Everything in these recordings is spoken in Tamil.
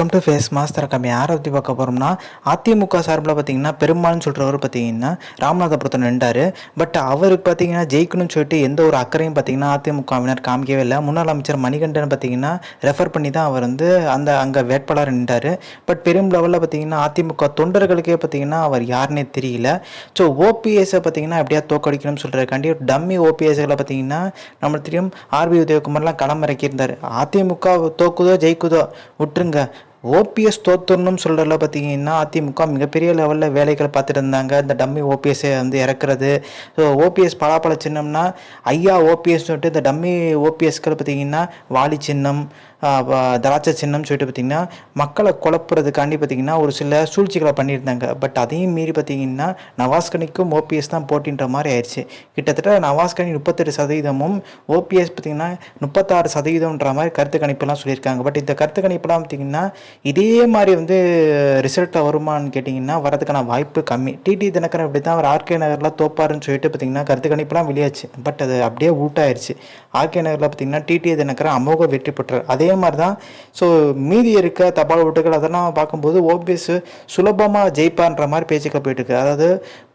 வெல்கம் டு ஃபேஸ் மாஸ்டர் கம்மி யாரை பற்றி பார்க்க போகிறோம்னா அதிமுக சார்பில் பார்த்தீங்கன்னா பெருமாள்னு சொல்கிறவர் பார்த்தீங்கன்னா ராமநாதபுரத்தில் நின்றார். பட் அவருக்கு பார்த்தீங்கன்னா ஜெயிக்கணும்னு சொல்லிட்டு எந்த ஒரு அக்கறையும் பார்த்தீங்கன்னா அதிமுகவினர் காமிக்கவே இல்லை. முன்னாள் அமைச்சர் மணிகண்டன் பார்த்தீங்கன்னா ரெஃபர் பண்ணி தான் அவர் வந்து அந்த அங்கே வேட்பாளர் நின்றார். பட் பெரும் லெவலில் பார்த்தீங்கன்னா அதிமுக தொண்டர்களுக்கே பார்த்தீங்கன்னா அவர் யாருன்னே தெரியல. ஸோ ஓபிஎஸை பார்த்தீங்கன்னா எப்படியா தோக்கடிக்கணும்னு சொல்கிறக்காண்டி ஒரு டம்மி ஓபிஎஸ்களை பார்த்தீங்கன்னா நம்மளுக்கு தெரியும் ஆர்பி உதயகுமார்லாம் களமிறக்கியிருந்தார் அதிமுக தோக்குதோ ஜெயிக்குதோ விட்டுருங்க. ஓபிஎஸ் தோத்துடணும்னு சொல்கிறல பார்த்தீங்கன்னா அதிமுக மிகப்பெரிய லெவலில் வேலைகளை பார்த்துட்டு இருந்தாங்க இந்த டம்மி ஓபிஎஸ்ஸை வந்து இறக்குறது. ஸோ ஓபிஎஸ் பலாப்பழ சின்னம்னா ஐயா ஓபிஎஸ் சொல்லிட்டு இந்த டம்மி ஓபிஎஸ்கள் பார்த்தீங்கன்னா வாலி சின்னம் திராட்சை சின்னம் சொல்லிட்டு பார்த்தீங்கன்னா மக்களை குழப்புறதுக்காண்டி பார்த்தீங்கன்னா ஒரு சில சூழ்ச்சிகளை பண்ணியிருந்தாங்க. பட் அதையும் மீறி பார்த்தீங்கன்னா நவாஸ்கனிக்கும் ஓபிஎஸ் தான் போட்டின்ற மாதிரி ஆயிடுச்சு. கிட்டத்தட்ட நவாஸ்கனி முப்பத்தெட்டு சதவீதமும் ஓபிஎஸ் பார்த்தீங்கன்னா முப்பத்தாறு சதவீதம்ன்ற மாதிரி கருத்து கணிப்பெல்லாம் சொல்லியிருக்காங்க. பட் இந்த கருத்து கணிப்பெல்லாம் பார்த்தீங்கன்னா இதே மாதிரி வந்து ரிசல்ட்டை வருமானு கேட்டிங்கன்னா வரதுக்கான வாய்ப்பு கம்மி. டிடி தினகரன் இப்படி தான் அவர் ஆர்கே நகரில் தோப்பாருன்னு சொல்லிட்டு பார்த்தீங்கன்னா கருத்து கணிப்புலாம் வெளியாச்சு. பட் அது அப்படியே ஊட்டாயிருச்சு. ஆர்கே நகரில் பார்த்திங்கன்னா டிடி தினகரன் அமோக வெற்றி பெற்றார். அதே மாதிரி தான் ஸோ மீதி இருக்க தபால் ஓட்டுகள் அதெல்லாம் பார்க்கும்போது ஓபிஎஸ் சுலபமாக ஜெயிப்பான்ற மாதிரி பேச்சுக்க போயிட்டுருக்கு. அதாவது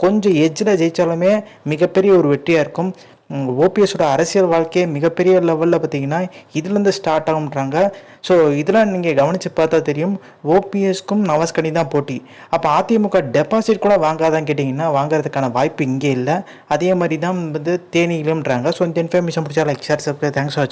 கொஞ்சம் எஜ்ஜில் ஜெயித்தாலுமே மிகப்பெரிய ஒரு வெற்றியாக இருக்கும். ஓபிஎஸோட அரசியல் வாழ்க்கையே மிகப்பெரிய லெவலில் பார்த்தீங்கன்னா இதுலேருந்து ஸ்டார்ட் ஆகுன்றாங்க ஸோ இதெல்லாம் நீங்கள் கவனித்து பார்த்தா தெரியும் ஓபிஎஸ்க்கும் நவாஸ்கனி தான் போட்டி. அப்போ அதிமுக டெபாசிட் கூட வாங்காதான் கேட்டிங்கன்னா வாங்குறதுக்கான வாய்ப்பு இங்கே இல்லை. அதே மாதிரி தான் வந்து தேனியிலும்ன்றாங்க. ஸோ இந்த இன்ஃபர்மேஷன் பிடிச்சா like share subscribe thanks for